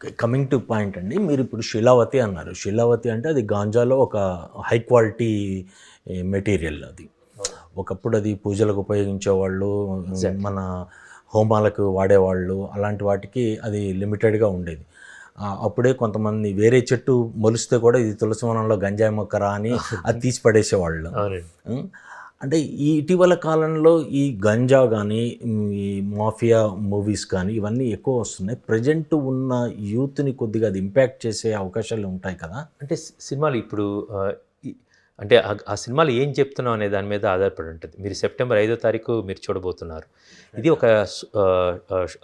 Coming to point అండి మీరు ఇప్పుడు శిలావతి అన్నారు. శిలావతి అంటే అది గాంజాలో ఒక హై క్వాలిటీ మెటీరియల్ అది. ఒకప్పుడు అది పూజలకు ఉపయోగించేవాళ్ళు మన హోమాలకు వాడేవాళ్ళు అలాంటి వాటికి అది లిమిటెడ్గా ఉండేది. అప్పుడే కొంతమంది వేరే చెట్టు మొలిస్తే కూడా ఇది తులసి వనంలో గంజాయి మొక్కరా అని అది తీసి పడేసేవాళ్ళు? అంటే ఈ ఇటీవల కాలంలో ఈ గంజా కానీ ఈ మాఫియా మూవీస్ కానీ ఇవన్నీ ఎక్కువ వస్తున్నాయి. ప్రజెంట్ ఉన్న యూత్ని కొద్దిగా అది ఇంపాక్ట్ చేసే అవకాశాలు ఉంటాయి కదా? అంటే సినిమాలు ఇప్పుడు అంటే ఆ- సినిమాలు ఏం చెప్తున్నాం అనే దాని మీద ఆధారపడి ఉంటుంది. మీరు సెప్టెంబర్ ఐదో తారీఖు మీరు చూడబోతున్నారు. ఇది ఒక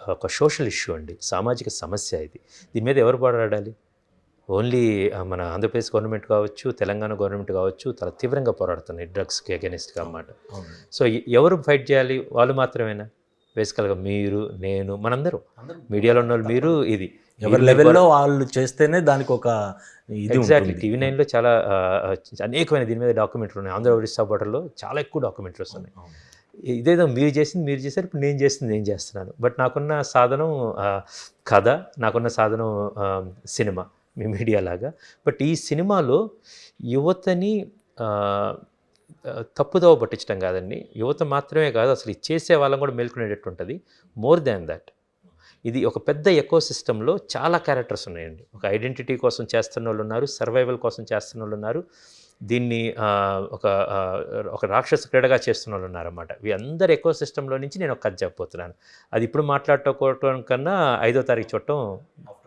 ఒక సోషల్ ఇష్యూ అండి. సామాజిక సమస్య ఇది. దీని మీద ఎవరు పోరాడాలి? ఓన్లీ మన ఆంధ్రప్రదేశ్ గవర్నమెంట్ కావచ్చు తెలంగాణ గవర్నమెంట్ కావచ్చు చాలా తీవ్రంగా పోరాడుతున్నాయి డ్రగ్స్కి అగెనిస్ట్గా అన్నమాట. సో ఎవరు ఫైట్ చేయాలి? వాళ్ళు మాత్రమేనా? బేసికల్గా మీరు నేను మనందరం. మీడియాలో ఉన్న వాళ్ళు మీరు ఇది. ఎవరి లెవెల్లో వాళ్ళు చేస్తేనే దానికి ఒక ఇది ఎగ్జాక్ట్లీ. టీవీ నైన్లో చాలా అనేకమైన దీని మీద డాక్యుమెంటరీ ఉన్నాయి. ఆంధ్ర ఒడిస్సా బోర్డర్లో చాలా ఎక్కువ డాక్యుమెంటరీస్ ఉన్నాయి ఇదేదో మీరు చేసింది మీరు చేశారు ఇప్పుడు నేను చేసింది నేను చేస్తున్నాను. బట్ నాకున్న సాధనం కథ నాకున్న సాధనం సినిమా. మీ మీడియా లాగా. బట్ ఈ సినిమాలో యువతని తప్పుదోవ పట్టించడం కాదండి. యువత మాత్రమే కాదు అసలు ఇది చేసే వాళ్ళని కూడా మేల్కొనేటట్టు ఉంటుంది. మోర్ దాన్ దట్ ఇది ఒక పెద్ద ఎకో సిస్టంలో చాలా క్యారెక్టర్స్ ఉన్నాయండి. ఒక ఐడెంటిటీ కోసం చేస్తున్న వాళ్ళు ఉన్నారు సర్వైవల్ కోసం చేస్తున్న వాళ్ళు ఉన్నారు. దీన్ని ఒక ఒక రాక్షస క్రీడగా చేస్తున్న వాళ్ళు ఉన్నారన్నమాట. ఈ ఎకో సిస్టంలో నుంచి నేను ఒక కథ చెప్పబోతున్నాను. అది ఇప్పుడు మాట్లాడుకోవటం కన్నా ఐదో తారీఖు చూడటం